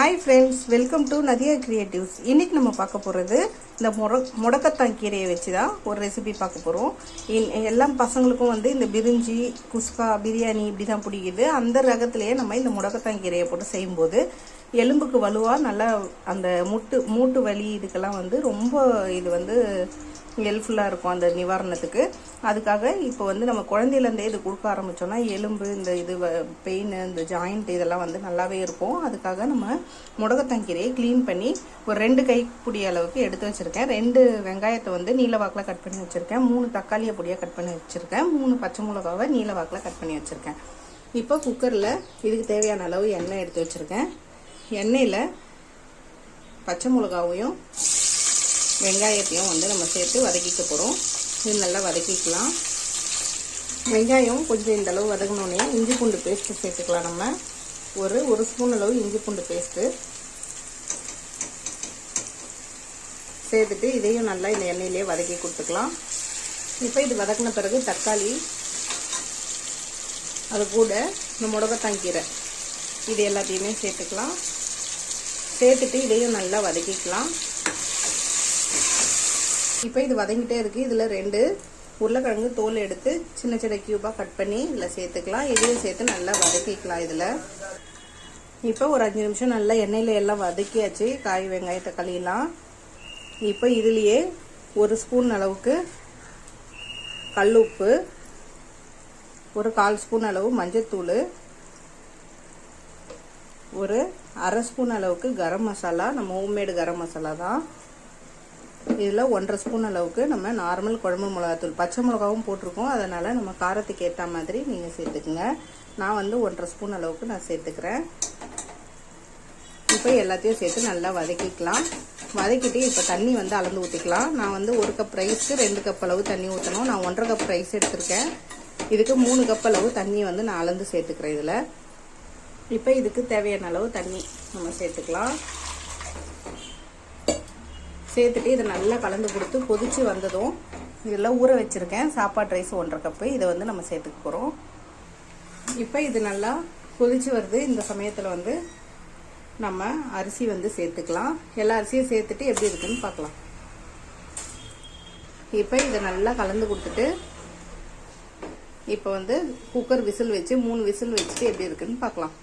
Hi friends welcome to Nadiya creatives இன்னைக்கு நம்ம பார்க்க போகிறது இந்த முட முடக்கத்தான் கீரையை வச்சு தான் ஒரு ரெசிபி பார்க்க போகிறோம் எல்லாம் பசங்களுக்கும் வந்து இந்த பிரிஞ்சி குஸ்கா பிரியாணி இப்படி தான் பிடிக்குது. அந்த ரகத்துலேயே நம்ம இந்த முடக்கத்தான் கீரையை போட்டு செய்யும்போது எலும்புக்கு வலுவாக நல்லா அந்த முட்டு மூட்டு வலி இதுக்கெல்லாம் வந்து ரொம்ப இது வந்து ஹெல்ப்ஃபுல்லாக இருக்கும் அந்த நிவாரணத்துக்கு. அதுக்காக இப்போ வந்து நம்ம குழந்தையிலேருந்தே இது கொடுக்க ஆரம்பித்தோன்னா எலும்பு இந்த இது பெயின் இந்த ஜாயிண்ட் இதெல்லாம் வந்து நல்லாவே இருக்கும். அதுக்காக நம்ம முடக்கத்தங்கீரையை க்ளீன் பண்ணி ஒரு ரெண்டு கைப்பிடி அளவுக்கு எடுத்து வச்சுருக்கேன். ரெண்டு வெங்காயத்தை வந்து நீல வாக்கில் கட் பண்ணி வச்சுருக்கேன். மூணு தக்காளியை பொடியாக கட் பண்ணி வச்சுருக்கேன். மூணு பச்சை மிளகாவை நீலவாக்கில் கட் பண்ணி வச்சுருக்கேன். இப்போ குக்கரில் இதுக்கு தேவையான அளவு எண்ணெய் எடுத்து வச்சுருக்கேன். எண்ணெயில் பச்சை மிளகாவையும் வெங்காயத்தையும் வந்து நம்ம சேர்த்து வதக்கிக்க போகிறோம் இது நல்லா வதக்கிக்கலாம். வெங்காயம் கொஞ்சம் இந்த அளவு வதங்கினோடனே இஞ்சி பூண்டு பேஸ்ட்டு சேர்த்துக்கலாம் நம்ம. ஒரு ஒரு ஸ்பூன் அளவு இஞ்சி பூண்டு பேஸ்ட்டு சேர்த்துட்டு இதையும் நல்லா இந்த எண்ணெயிலே வதக்கி கொடுத்துக்கலாம். இப்போ இது வதக்கின பிறகு தக்காளி அது கூட இந்த முடக்கத்தாங்கீரை இது எல்லாத்தையுமே சேர்த்துக்கலாம். சேர்த்துட்டு இதையும் நல்லா வதக்கிக்கலாம். இப்போ இது வதங்கிட்டே இருக்குது இதில் ரெண்டு உருளைக்கிழங்கு தோல் எடுத்து சின்ன சின்ன கியூபாக கட் பண்ணி இதில் சேர்த்துக்கலாம். இதையும் சேர்த்து நல்லா வதக்கிக்கலாம் இதில். இப்போ ஒரு அஞ்சு நிமிஷம் நல்லா எண்ணெயில் எல்லாம் வதக்கியாச்சு. காய் வெங்காய தக்காளியெல்லாம் இப்போ இதுலேயே ஒரு ஸ்பூன் அளவுக்கு கல் உப்பு ஒரு கால் ஸ்பூன் அளவு மஞ்சத்தூள் ஒரு அரை ஸ்பூன் அளவுக்கு கரம் மசாலா. நம்ம ஹோம்மேடு கரம் மசாலா தான். இதில் ஒன்றரை ஸ்பூன் அளவுக்கு நம்ம நார்மல் குழம்பு மிளகாத்தூள் பச்சை மிளகாவும் போட்டிருக்கோம். அதனால் நம்ம காரத்துக்கு ஏற்ற மாதிரி நீங்கள் சேர்த்துக்குங்க. நான் வந்து ஒன்றரை ஸ்பூன் அளவுக்கு நான் சேர்த்துக்கிறேன். இப்போ எல்லாத்தையும் சேர்த்து நல்லா வதக்கிக்கலாம். வதக்கிட்டு இப்போ தண்ணி வந்து அளந்து ஊற்றிக்கலாம் நான் வந்து ஒரு கப் ரைஸ்க்கு ரெண்டு கப் அளவு தண்ணி ஊற்றணும் நான் ஒன்றரை கப் ரைஸ் எடுத்திருக்கேன். இதுக்கு மூணு கப் அளவு தண்ணி வந்து நான் அளந்து சேர்த்துக்கிறேன் இதில். இப்போ இதுக்கு தேவையான அளவு தண்ணி நம்ம சேர்த்துக்கலாம். சேர்த்துட்டு இதை நல்லா கலந்து கொடுத்து கொதித்து வந்ததும் இதெல்லாம் ஊற வச்சுருக்கேன். சாப்பாடு ரைஸ் ஒன்றரை கப்பு இதை வந்து நம்ம சேர்த்துக்க போகிறோம் இப்போ இது நல்லா கொதிச்சு வருது. இந்த சமயத்தில் வந்து நம்ம அரிசி வந்து சேர்த்துக்கலாம். எல்லா அரிசியும் சேர்த்துட்டு எப்படி இருக்குன்னு பார்க்கலாம். இப்போ இதை நல்லா கலந்து கொடுத்துட்டு இப்போ வந்து குக்கர் விசில் வச்சு மூணு விசில் வச்சுட்டு எப்படி இருக்குன்னு பார்க்கலாம்.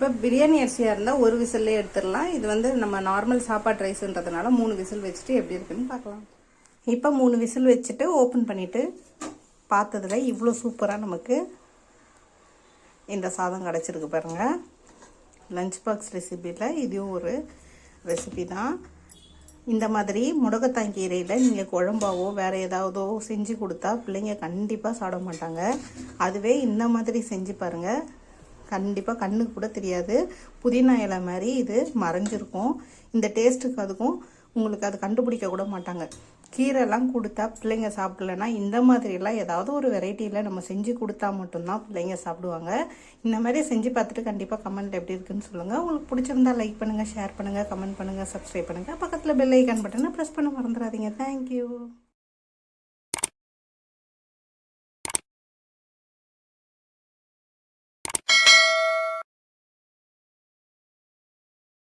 இப்போ பிரியாணி அரிசியாக இருந்தால் ஒரு விசில்லே எடுத்துடலாம். இது வந்து நம்ம நார்மல் சாப்பாடு ரைஸ்ன்றதுனால மூணு விசில் வச்சுட்டு எப்படி இருக்குன்னு பார்க்கலாம். இப்போ மூணு விசில் வச்சுட்டு ஓப்பன் பண்ணிவிட்டு பார்த்ததுல இவ்வளோ சூப்பராக நமக்கு இந்த சாதம் கிடச்சிருக்கு பாருங்கள் லஞ்ச் பாக்ஸ் ரெசிபியில் இதுவும் ஒரு ரெசிபி தான். இந்த மாதிரி முடக்கத்தாங்கீரையில் நீங்கள் குழம்பாவோ வேறு ஏதாவதோ செஞ்சு கொடுத்தா பிள்ளைங்க கண்டிப்பாக சாப்பிட மாட்டாங்க. அதுவே இந்த மாதிரி செஞ்சு பாருங்கள் கண்டிப்பாக கண்ணுக்கு கூட தெரியாது. புதினா இலை மாதிரி இது மறைஞ்சிருக்கும். இந்த டேஸ்ட்டுக்கு அதுக்கும் உங்களுக்கு அது கண்டுபிடிக்க கூட மாட்டாங்க. கீரைலாம் கொடுத்தா பிள்ளைங்க சாப்பிடலன்னா இந்த மாதிரிலாம் ஏதாவது ஒரு வெரைட்டியில் நம்ம செஞ்சு கொடுத்தா மட்டும்தான் பிள்ளைங்க சாப்பிடுவாங்க. இந்த மாதிரி செஞ்சு பார்த்துட்டு கண்டிப்பாக கமெண்ட் எப்படி இருக்குன்னு சொல்லுங்கள் உங்களுக்கு பிடிச்சிருந்தா லைக் பண்ணுங்கள் ஷேர் பண்ணுங்கள் கமெண்ட் பண்ணுங்கள் சப்ஸ்கிரைப் பண்ணுங்கள் பக்கத்தில் பெல் ஐக்கான் பட்டனை ப்ரெஸ் பண்ண மறந்துடாதீங்க. தேங்க்யூ